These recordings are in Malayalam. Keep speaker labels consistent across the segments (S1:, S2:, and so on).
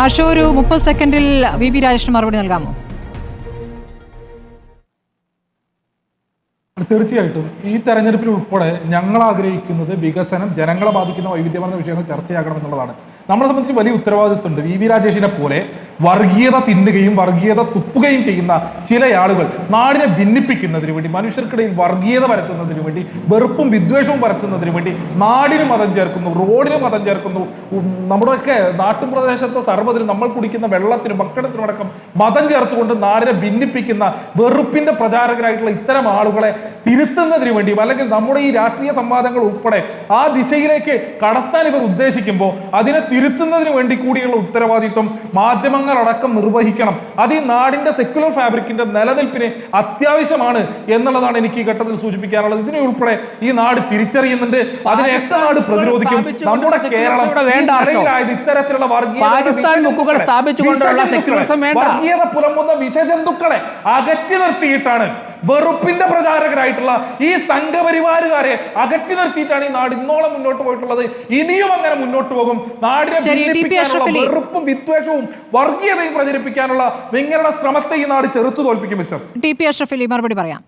S1: ഹർഷ ഒരു മുപ്പത് സെക്കൻഡിൽ വി പി രാജേഷിന് മറുപടി നൽകാമോ?
S2: തീർച്ചയായിട്ടും ഈ തെരഞ്ഞെടുപ്പിൽ ഉൾപ്പെടെ ഞങ്ങൾ ആഗ്രഹിക്കുന്നത് വികസനം ജനങ്ങളെ ബാധിക്കുന്ന വൈവിധ്യമാർന്ന വിഷയങ്ങൾ ചർച്ചയാകണം എന്നുള്ളതാണ്. നമ്മളെ സംബന്ധിച്ച് വലിയ ഉത്തരവാദിത്വമുണ്ട്. വി വി രാജേഷിനെ പോലെ വർഗീയത തിന്നുകയും വർഗീയത തുപ്പുകയും ചെയ്യുന്ന ചില ആളുകൾ നാടിനെ ഭിന്നിപ്പിക്കുന്നതിന് വേണ്ടി മനുഷ്യർക്കിടയിൽ വർഗീയത പരത്തുന്നതിന് വേണ്ടി വെറുപ്പും വിദ്വേഷവും പരത്തുന്നതിന് വേണ്ടി നാടിന് മതം ചേർക്കുന്നു റോഡിന് മതം ചേർക്കുന്നു നമ്മുടെയൊക്കെ നാട്ടുപ്രദേശത്തെ സർവതിനും നമ്മൾ കുടിക്കുന്ന വെള്ളത്തിനും ഭക്ഷണത്തിനും അടക്കം മതം ചേർത്തുകൊണ്ട് നാടിനെ ഭിന്നിപ്പിക്കുന്ന വെറുപ്പിന്റെ പ്രചാരകരായിട്ടുള്ള ഇത്തരം ആളുകളെ തിരുത്തുന്നതിന് വേണ്ടി അല്ലെങ്കിൽ നമ്മുടെ ഈ രാഷ്ട്രീയ സംവാദങ്ങൾ ഉൾപ്പെടെ ആ ദിശയിലേക്ക് കടത്താൻ ഇവർ ഉദ്ദേശിക്കുമ്പോൾ അതിനെ തിരുത്തുന്നതിന് വേണ്ടി കൂടിയുള്ള ഉത്തരവാദിത്വം മാധ്യമങ്ങളടക്കം നിർവഹിക്കണം. അത് ഈ നാടിന്റെ സെക്യുലർ ഫാബ്രിക്കിന്റെ നിലനിൽപ്പിന് അത്യാവശ്യമാണ് എന്നുള്ളതാണ് എനിക്ക് ഈ ഘട്ടത്തിൽ സൂചിപ്പിക്കാനുള്ളത്. ഇതിനെ ഉൾപ്പെടെ ഈ നാട് തിരിച്ചറിയുന്നുണ്ട്. അതിനെ എത്ര നാട് പ്രതിരോധിക്കും? നമ്മുടെ കേരളം ഇത്തരത്തിലുള്ള
S3: വർഗീയ.
S2: വർഗീയത പുലമ്പുന്ന വിഷജന്തുക്കളെ അകറ്റി നിർത്തിയിട്ടാണ് വെറുപ്പിന്റെ പ്രചാരകരായിട്ടുള്ള ഈ സംഘപരിവാരുകാരെ അകറ്റി നിർത്തിയിട്ടാണ് ഈ നാട് ഇന്നോളം മുന്നോട്ട് പോയിട്ടുള്ളത്. ഇനിയും അങ്ങനെ മുന്നോട്ട് പോകും. നാടിനെ ഭിന്നിപ്പിക്കാനുള്ള വെറുപ്പും വിദ്വേഷവും വർഗീയതയും പ്രചരിപ്പിക്കാനുള്ള നിങ്ങളുടെ ശ്രമത്തെ ഈ നാട് ചെറുത്തു തോൽപ്പിക്കും mister.
S1: T P Ashraf Ali മറുപടി പറയാം.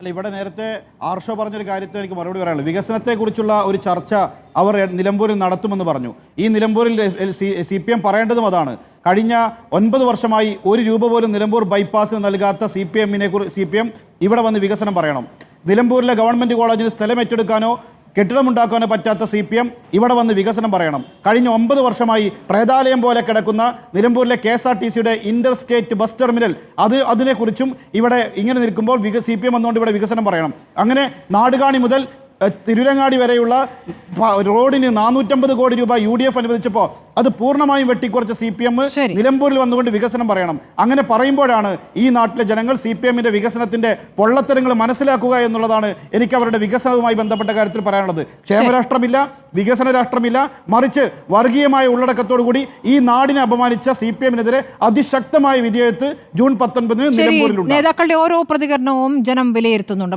S4: അല്ല ഇവിടെ നേരത്തെ ആർഷോ പറഞ്ഞൊരു കാര്യത്തിൽ എനിക്ക് മറുപടി പറയാനുള്ളത് വികസനത്തെക്കുറിച്ചുള്ള ഒരു ചർച്ച അവർ നിലമ്പൂരിൽ നടത്തുമെന്ന് പറഞ്ഞു. ഈ നിലമ്പൂരിൽ സി പി എം പറയേണ്ടതും അതാണ്. കഴിഞ്ഞ ഒൻപത് വർഷമായി ഒരു രൂപ പോലും നിലമ്പൂർ ബൈപ്പാസിന് നൽകാത്ത സി പി എമ്മിനെ കുറിച്ച് സി പി എം ഇവിടെ വന്ന് വികസനം പറയണം. നിലമ്പൂരിലെ ഗവൺമെന്റ് കോളേജിന് സ്ഥലം ഏറ്റെടുക്കാനോ കെട്ടിടമുണ്ടാക്കാനോ പറ്റാത്ത സി പി എം ഇവിടെ വന്ന് വികസനം പറയണം. കഴിഞ്ഞ ഒമ്പത് വർഷമായി പ്രേതാലയം പോലെ കിടക്കുന്ന നിലമ്പൂരിലെ കെ എസ് ആർ ടി സിയുടെ ഇന്റർ സ്റ്റേറ്റ് ബസ് ടെർമിനൽ അത് അതിനെക്കുറിച്ചും ഇവിടെ ഇങ്ങനെ നിൽക്കുമ്പോൾ വിക സി പി എം വന്നുകൊണ്ട് ഇവിടെ വികസനം പറയണം. അങ്ങനെ നാടുകാണി മുതൽ തിരുരങ്ങാടി വരെയുള്ള റോഡിന് നാനൂറ്റമ്പത് കോടി രൂപ യു ഡി എഫ് അനുവദിച്ചപ്പോൾ അത് പൂർണമായും വെട്ടിക്കുറച്ച സി പി എം നിലമ്പൂരിൽ വന്നുകൊണ്ട് വികസനം പറയണം. അങ്ങനെ പറയുമ്പോഴാണ് ഈ നാട്ടിലെ ജനങ്ങൾ സി പി എമ്മിന്റെ വികസനത്തിന്റെ പൊള്ളത്തരങ്ങൾ മനസ്സിലാക്കുക എന്നുള്ളതാണ് എനിക്ക് അവരുടെ വികസനവുമായി ബന്ധപ്പെട്ട കാര്യത്തിൽ പറയാനുള്ളത്. ക്ഷേമരാഷ്ട്രമില്ല വികസന രാഷ്ട്രമില്ല മറിച്ച് വർഗീയമായ ഉള്ളടക്കത്തോടുകൂടി ഈ നാടിനെ അപമാനിച്ച സി പി എമ്മിനെതിരെ അതിശക്തമായ വിധേയത്ത് ജൂൺ പത്തൊൻപതിന് നിലമ്പൂരിലുണ്ട്
S1: നേതാക്കളുടെ ഓരോ പ്രതികരണവും ജനം വിലയിരുത്തുന്നുണ്ട്.